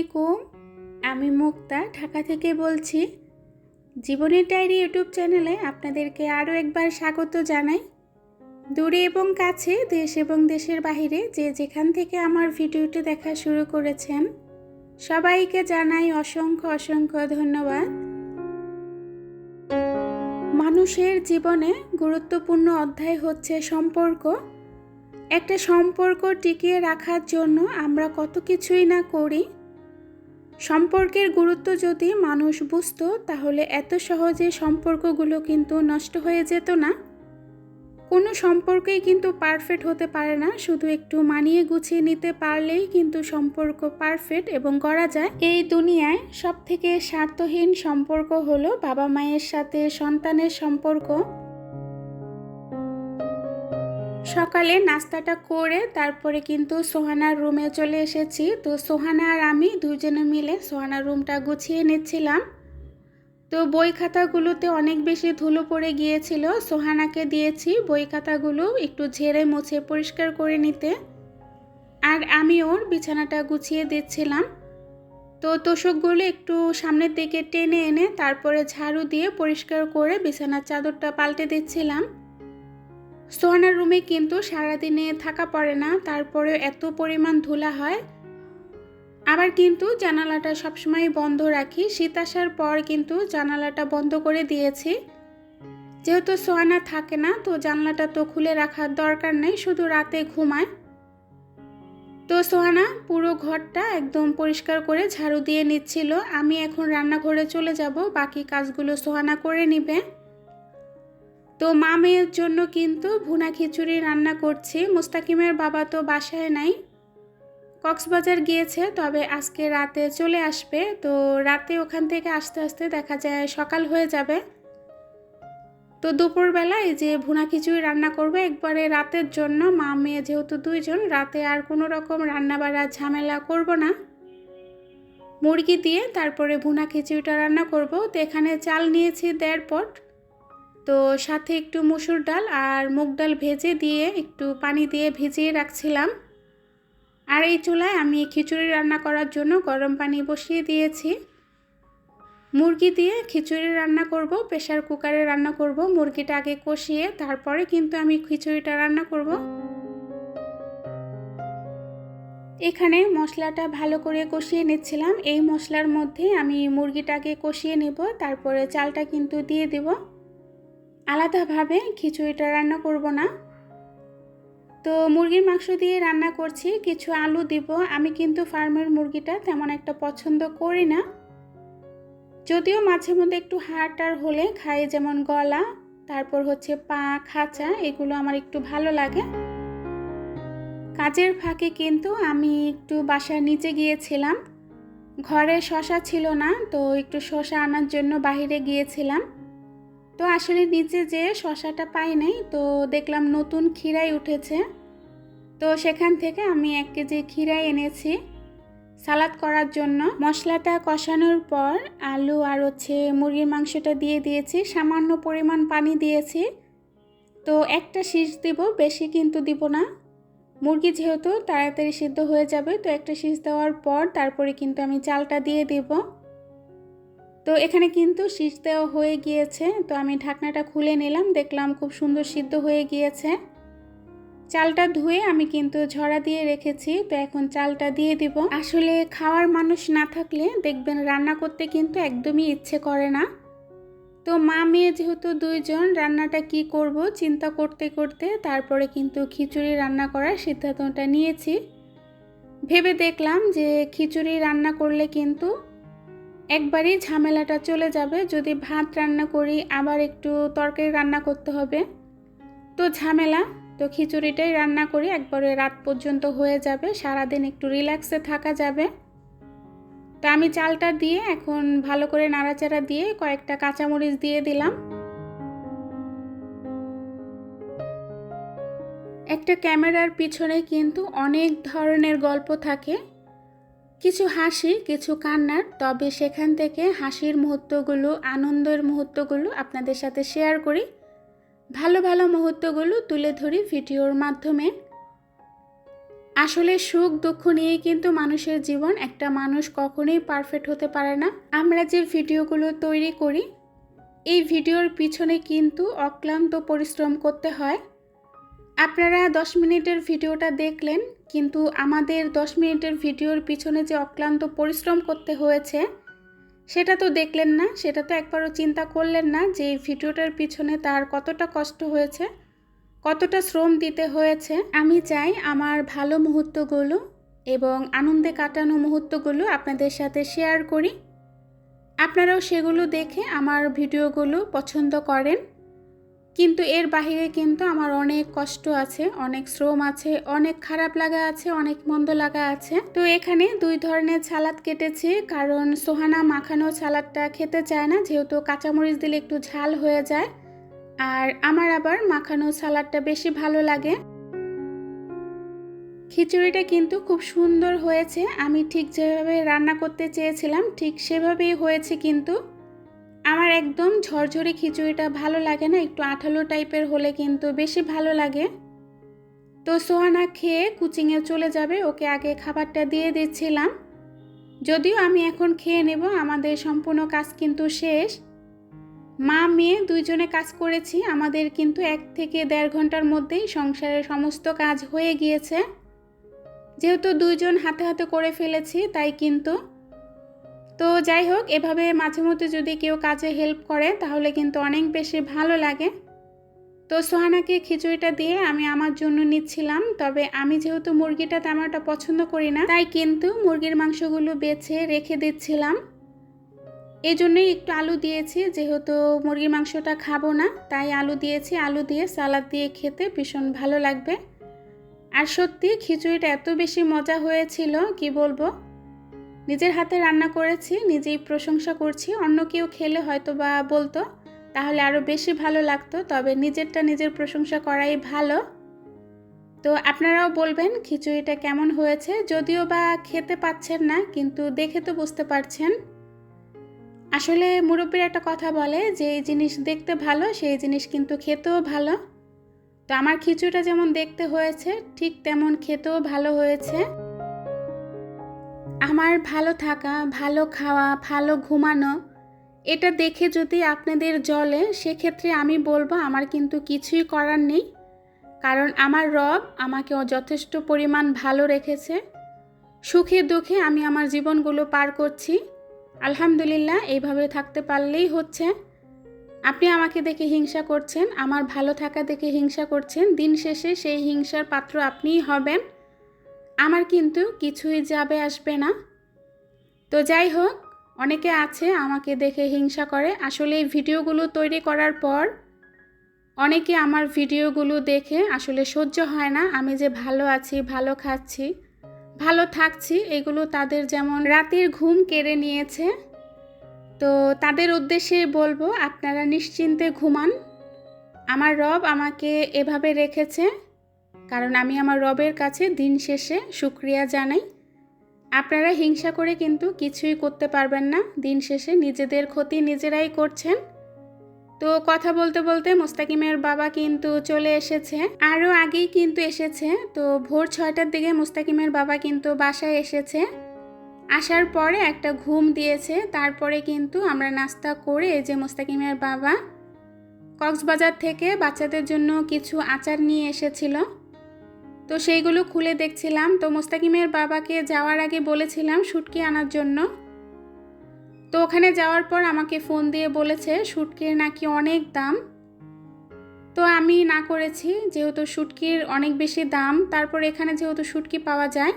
আলাইকুম। আমি মুক্তা, ঢাকা থেকে বলছি। জীবনের ডায়েরি ইউটিউব চ্যানেলে আপনাদেরকে আরও একবার স্বাগত জানাই। দূরে এবং কাছে, দেশ এবং দেশের বাইরে যে যেখান থেকে আমার ভিডিওটি দেখা শুরু করেছেন, সবাইকে জানাই অসংখ্য অসংখ্য ধন্যবাদ। মানুষের জীবনে গুরুত্বপূর্ণ অধ্যায় হচ্ছে সম্পর্ক। একটা সম্পর্ক টিকিয়ে রাখার জন্য আমরা কত কিছুই না করি সম্পর্কের গুরুত্ব যদি মানুষ বুঝতো, তাহলে এত সহজে সম্পর্কগুলো কিন্তু নষ্ট হয়ে যেত না। কোনো সম্পর্কেই কিন্তু পারফেক্ট হতে পারে না, শুধু একটু মানিয়ে গুছিয়ে নিতে পারলেই কিন্তু সম্পর্ক পারফেক্ট এবং করা যায়। এই দুনিয়ায় সবথেকে স্বার্থহীন সম্পর্ক হলো বাবা মায়ের সাথে সন্তানের সম্পর্ক। সকালে নাস্তাটা করে তারপরে কিন্তু সোহানার রুমে চলে এসেছি। তো সোহানা আর আমি দুজনে মিলে সোহানার রুমটা গুছিয়ে নিচ্ছিলাম। তো বই খাতাগুলোতে অনেক বেশি ধুলো পড়ে গিয়েছিল। সোহানাকে দিয়েছি বই খাতাগুলো একটু ঝেড়ে মুছে পরিষ্কার করে নিতে। আর আমি ওর বিছানাটা গুছিয়ে দিচ্ছিলাম। তো তোষকগুলো একটু সামনের দিকে টেনে এনে তারপরে ঝাড়ু দিয়ে পরিষ্কার করে বিছানার চাদরটা পাল্টে দিচ্ছিলাম। সোহানার রুমে কিন্তু সারাদিনে থাকা পড়ে না তারপরে এত পরিমাণ ধুলা হয়। আবার কিন্তু জানালাটা সবসময় বন্ধ রাখি, শীত আসার পর কিন্তু জানালাটা বন্ধ করে দিয়েছি। যেহেতু সোহানা থাকে না, তো জানলাটা তো খুলে রাখার দরকার নেই, শুধু রাতে ঘুমায়। তো সোহানা পুরো ঘরটা একদম পরিষ্কার করে ঝাড়ু দিয়ে নিচ্ছিল। আমি এখন রান্নাঘরে চলে যাব, বাকি কাজগুলো সোহানা করে নিবে। তো মা মেয়ের জন্য কিন্তু ভুনা খিচুড়ি রান্না করছি। মুস্তাকিমের বাবা তো বাসায় নাই। কক্সবাজার গিয়েছে, তবে আজকে রাতে চলে আসবে। তো রাতে ওখান থেকে আস্তে আস্তে দেখা যায় সকাল হয়ে যাবে। তো দুপুরবেলা এই যে ভুনা খিচুড়ি রান্না করবে একবারে রাতের জন্য। মা মেয়ে যেহেতু দুইজন, রাতে আর কোনো রকম রান্না বাড়া ঝামেলা করব না। মুরগি দিয়ে তারপরে ভুনা খিচুড়িটা রান্না করব। তো এখানে চাল নিয়েছি দেড় পট। তো সাথে একটু মুসুর ডাল আর মুগ ডাল ভেজে দিয়ে একটু পানি দিয়ে ভিজিয়ে রাখছিলাম। আর এই চুলায় আমি খিচুড়ি রান্না করার জন্য গরম পানি বসিয়ে দিয়েছি। মুরগি দিয়ে খিচুড়ি রান্না করব প্রেশার কুকারে রান্না করব, মুরগিটা আগে কষিয়ে তারপরে কিন্তু আমি খিচুড়িটা রান্না করব। এখানে মশলাটা ভালো করে কষিয়ে নিচ্ছিলাম। এই মশলার মধ্যে আমি মুরগিটাকে কষিয়ে নেব, তারপরে চালটা কিন্তু দিয়ে দেবো। আলাদাভাবে খিচুড়িটা রান্না করব না। তো মুরগির মাংস দিয়ে রান্না করছি, কিছু আলু দিব। আমি কিন্তু ফার্মের মুরগিটা তেমন একটা পছন্দ করি না। যদিও মাঝে মধ্যে একটু হাড়টার হলে খাই, যেমন গলা, তারপর হচ্ছে পা, খাঁচা, এগুলো আমার একটু ভালো লাগে। কাজের ফাঁকে কিন্তু আমি একটু বাসার নিচে গিয়েছিলাম। ঘরে শশা ছিল না, তো একটু শশা আনার জন্য বাহিরে গিয়েছিলাম। তো আসলে নিচে যে শশাটা পাই নাই, তো দেখলাম নতুন ক্ষীরাই উঠেছে। তো সেখান থেকে আমি এক কেজি ক্ষীরাই এনেছি সালাদ করার জন্য। মশলাটা কষানোর পর আলু আর হচ্ছে মুরগির মাংসটা দিয়ে দিয়েছি, সামান্য পরিমাণ পানি দিয়েছি। তো একটা শীষ দিব, বেশি কিন্তু দিব না। মুরগি যেহেতু তাড়াতাড়ি সিদ্ধ হয়ে যাবে, তো একটা শীষ দেওয়ার পর তারপরে কিন্তু আমি চালটা দিয়ে দেবো। তো এখানে কিন্তু শীষ দেওয়া হয়ে গিয়েছে। তো আমি ঢাকনাটা খুলে নিলাম, দেখলাম খুব সুন্দর সিদ্ধ হয়ে গিয়েছে। চালটা ধুয়ে আমি কিন্তু ঝরা দিয়ে রেখেছি, তো এখন চালটা দিয়ে দিব। আসলে খাওয়ার মানুষ না থাকলে দেখবেন রান্না করতে কিন্তু একদমই ইচ্ছে করে না। তো মা মেয়ে যেহেতু দুইজন, রান্নাটা কি করব চিন্তা করতে করতে তারপরে কিন্তু খিচুড়ি রান্না করার সিদ্ধান্তটা নিয়েছি। ভেবে দেখলাম যে খিচুড়ি রান্না করলে কিন্তু একবারই ঝামেলাটা চলে যাবে, যদি ভাত রান্না করি আবার একটু তরকারি রান্না করতে হবে। তো ঝামেলা, তো খিচুড়িটাই রান্না করি, একবারে রাত পর্যন্ত হয়ে যাবে, সারাদিন একটু রিল্যাক্সে থাকা যাবে। তো আমি চালটা দিয়ে এখন ভালো করে নাড়াচাড়া দিয়ে কয়েকটা কাঁচামরিচ দিয়ে দিলাম। একটা ক্যামেরার পিছনে কিন্তু অনেক ধরনের গল্প থাকে। কিছু হাসি, কিছু কান্নার, তবে সেখান থেকে হাসির মুহূর্তগুলো, আনন্দের মুহূর্তগুলো আপনাদের সাথে শেয়ার করি। ভালো ভালো মুহূর্তগুলো তুলে ধরি ভিডিওর মাধ্যমে। আসলে সুখ, দুঃখ নিয়েই কিন্তু মানুষের জীবন, একটা মানুষ কখনোই পারফেক্ট হতে পারে না। আমরা যে ভিডিওগুলো তৈরি করি, এই ভিডিওর পিছনে কিন্তু অক্লান্ত পরিশ্রম করতে হয়। আপনারা দশ মিনিটের ভিডিওটা দেখলেন কিন্তু আমাদের দশ মিনিটের ভিডিওর পিছনে যে অক্লান্ত পরিশ্রম করতে হয়েছে, সেটা তো দেখলেন না, সেটা তো একবারও চিন্তা করলেন না যে এই ভিডিওটার পিছনে তার কতটা কষ্ট হয়েছে, কতটা শ্রম দিতে হয়েছে। আমি চাই আমার ভালো মুহূর্তগুলো এবং আনন্দে কাটানো মুহূর্তগুলো আপনাদের সাথে শেয়ার করি। আপনারাও সেগুলো দেখে আমার ভিডিওগুলো পছন্দ করেন। কিন্তু এর বাহিরে কিন্তু আমার অনেক কষ্ট আছে, অনেক শ্রম আছে, অনেক খারাপ লাগা আছে, অনেক মন্দ লাগা আছে। তো এখানে দুই ধরনের সালাদ কেটেছি, কারণ সোহানা মাখানো সালাদটা খেতে চায় না, যেহেতু কাঁচামরিচ দিলে একটু ঝাল হয়ে যায়। আর আমার আবার মাখানো সালাডটা বেশি ভালো লাগে। খিচুড়িটা কিন্তু খুব সুন্দর হয়েছে, আমি ঠিক যেভাবে রান্না করতে চেয়েছিলাম, ঠিক সেভাবেই হয়েছে কিন্তু। আমার একদম ঝরঝরে খিচুড়িটা ভালো লাগে না, একটু আঠালো টাইপের হলে কিন্তু বেশি ভালো লাগে। তো সোহানা খেয়ে কুচিংয়ে চলে যাবে, ওকে আগে খাবারটা দিয়ে দিচ্ছিলাম। যদিও আমি এখন খেয়ে নেব, আমাদের সম্পূর্ণ কাজ কিন্তু শেষ। মা, মেয়ে দুইজনে কাজ করেছি, আমাদের কিন্তু এক থেকে দেড় ঘণ্টার মধ্যেই সংসারের সমস্ত কাজ হয়ে গিয়েছে। যেহেতু দুইজন হাতে হাতে করে ফেলেছি, তাই কিন্তু তো যাই হোক, এভাবে মাঝে মধ্যে যদি কেউ কাজে হেল্প করে, তাহলে কিন্তু অনেক বেশি ভালো লাগে। তো সোহানাকে খিচুড়িটা দিয়ে আমি আমার জন্য নিচ্ছিলাম, তবে আমি যেহেতু মুরগিটা তেমনটা পছন্দ করি না, তাই কিন্তু মুরগির মাংসগুলো বেছে রেখে দিচ্ছিলাম। এই জন্যই একটু আলু দিয়েছি, যেহেতু মুরগির মাংসটা খাব না, তাই আলু দিয়েছি। আলু দিয়ে সালাদ দিয়ে খেতে ভীষণ ভালো লাগবে। আর সত্যি খিচুড়িটা এত বেশি মজা হয়েছিল, কি বলব? নিজের হাতে রান্না করেছি, নিজেই প্রশংসা করছি, অন্য কেউ খেলে হয়তো বা বলতো, তাহলে আরও বেশি ভালো লাগতো, তবে নিজেরটা নিজের প্রশংসা করাই ভালো। তো আপনারাও বলবেন খিচুড়িটা কেমন হয়েছে, যদিও বা খেতে পাচ্ছেন না, কিন্তু দেখে তো বুঝতে পারছেন। আসলে মুরব্বীর একটা কথা বলে যে, এই জিনিস দেখতে ভালো, সেই জিনিস কিন্তু খেতেও ভালো। তো আমার খিচুড়িটা যেমন দেখতে হয়েছে, ঠিক তেমন খেতেও ভালো হয়েছে। আমার ভালো থাকা, ভালো খাওয়া, ভালো ঘুমানো, এটা দেখে যদি আপনাদের জলে সেক্ষেত্রে আমি বলব আমার কিন্তু কিছুই করার নেই। কারণ আমার রব আমাকে যথেষ্ট পরিমাণ ভালো রেখেছে। সুখে দুঃখে আমি আমার জীবনগুলো পার করছি। আলহামদুলিল্লাহ, এইভাবে থাকতে পারলেই হচ্ছে। আপনি আমাকে দেখে হিংসা করছেন, আমার ভালো থাকা দেখে হিংসা করছেন, দিন শেষে সেই হিংসার পাত্র আপনিই হবেন। আমার কিন্তু কিছুই যাবে আসবে না। তো যাই হোক, অনেকে আছে আমাকে দেখে হিংসা করে। আসলে এই ভিডিওগুলো তৈরি করার পর অনেকে আমার ভিডিওগুলো দেখে আসলে সহ্য হয় না। আমি যে ভালো আছি, ভালো খাচ্ছি, ভালো থাকছি, এগুলো তাদের যেমন রাতের ঘুম কেড়ে নিয়েছে, তো তাদের উদ্দেশ্যে বলব, আপনারা নিশ্চিন্তে ঘুমান। আমার রব আমাকে এভাবে রেখেছে। কারণ আমি আমার রবের কাছে দিন শেষে সুক্রিয়া জানাই। আপনারা হিংসা করে কিন্তু কিছুই করতে পারবেন না, দিন শেষে নিজেদের ক্ষতি নিজেরাই করছেন। তো কথা বলতে বলতে মুস্তাকিমের বাবা কিন্তু চলে এসেছে, আরও আগেই কিন্তু এসেছে। তো ভোর ছয়টার দিকে মুস্তাকিমের বাবা কিন্তু বাসায় এসেছে। আসার পরে একটা ঘুম দিয়েছে, তারপরে কিন্তু আমরা নাস্তা করে এই যে মুস্তাকিমের বাবা কক্সবাজার থেকে বাচ্চাদের জন্য কিছু আচার নিয়ে এসেছিল। তো সেইগুলো খুলে দেখছিলাম। তো মুস্তাকিমের বাবাকে যাওয়ার আগে বলেছিলাম শুটকি আনার জন্য। তো ওখানে যাওয়ার পর আমাকে ফোন দিয়ে বলেছে শুটকির নাকি অনেক দাম। তো আমি না করেছি, যেহেতু শুটকির অনেক বেশি দাম, তারপর এখানে যেহেতু শুটকি পাওয়া যায়।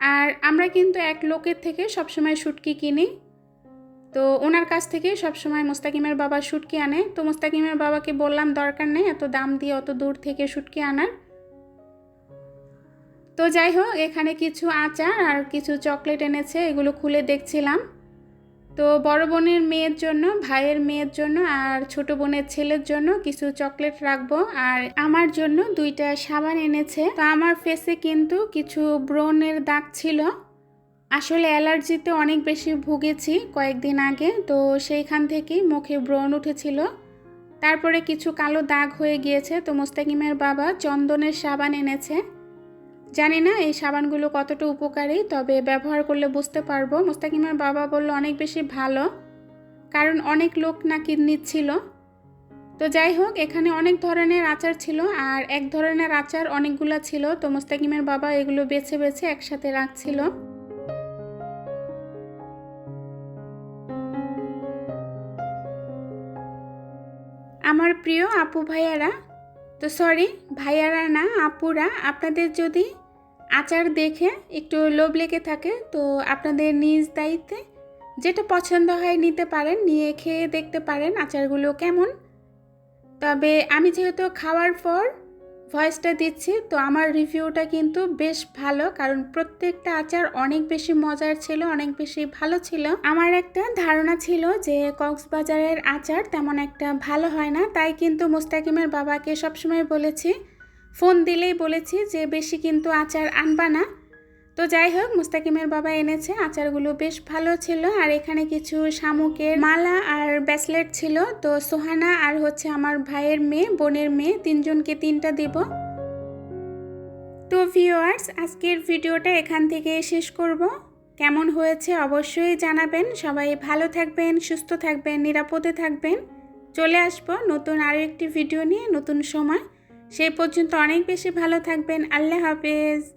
আর আমরা কিন্তু এক লোকের থেকে সবসময় শুটকি কিনি। তো ওনার কাছ থেকে সবসময় মুস্তাকিমের বাবা শুটকি আনে। তো মুস্তাকিমের বাবাকে বললাম, দরকার নেই, এত দাম দিয়ে অত দূর থেকে শুটকি আনার। তো যাই হোক, এখানে কিছু আচার আর কিছু চকলেট এনেছে, এগুলো খুলে দেখছিলাম। তো বড় বোনের মেয়ের জন্য, ভাইয়ের মেয়ের জন্য আর ছোট বোনের ছেলের জন্য কিছু চকলেট রাখব। আর আমার জন্য দুইটা সাবান এনেছে। তো আমার ফেসে কিন্তু কিছু ব্রণের দাগ ছিল। আসলে অ্যালার্জিতে অনেক বেশি ভুগেছি কয়েকদিন আগে। তো সেইখান থেকেই মুখে ব্রণ উঠেছিল। তারপরে কিছু কালো দাগ হয়ে গিয়েছে। তো মোস্তাকিমের বাবা চন্দনের সাবান এনেছে। জানি না এই সাবানগুলো কতটা উপকারী, তবে ব্যবহার করলে বুঝতে পারব। মুস্তাকিমের বাবা বলল, অনেক বেশি ভালো, কারণ অনেক লোক নাকি নিচ্ছিল। তো যাই হোক, এখানে অনেক ধরনের আচার ছিল, আর এক ধরনের আচার অনেকগুলো ছিল। তো মুস্তাকিমের বাবা এগুলো বেছে বেছে একসাথে রাখছিল। আমার প্রিয় আপু ভাইয়ারা, তো সরি ভাইয়ারা না, আপুরা, আপনাদের যদি আচার দেখে একটু লোভ লেগে থাকে, তো আপনাদের নিজ দায়িত্বে যেটা পছন্দ হয় নিতে পারেন, নিয়ে খেয়ে দেখতে পারেন আচারগুলো কেমন। তবে আমি যেহেতু খাওয়ার পর ভয়েসটা দিচ্ছি, তো আমার রিভিউটা কিন্তু বেশ ভালো, কারণ প্রত্যেকটা আচার অনেক বেশি মজার ছিল, অনেক বেশি ভালো ছিল। আমার একটা ধারণা ছিল যে কক্সবাজারের আচার তেমন একটা ভালো হয় না, তাই কিন্তু মুস্তাকিমের বাবাকে সবসময় বলেছি ফোন দিলেই বলেছি যে, বেশি কিন্তু আচার আনবা না। তো যাই হোক, মুস্তাকিমের বাবা এনেছে, আচারগুলো বেশ ভালো ছিল। আর এখানে কিছু শামুকের মালা আর ব্যাসলেট ছিল। তো সোহানা আর হচ্ছে আমার ভাইয়ের মেয়ে, বোনের মেয়ে, তিনজনকে তিনটা দেব। তো ভিউয়ার্স, আজকের ভিডিওটা এখান থেকে শেষ করব। কেমন হয়েছে অবশ্যই জানাবেন। সবাই ভালো থাকবেন, সুস্থ থাকবেন, নিরাপদে থাকবেন। চলে আসব নতুন আরও একটি ভিডিও নিয়ে, নতুন সময়। সেই পর্যন্ত অনেক বেশি ভালো থাকবেন। আল্লাহ হাফেজ।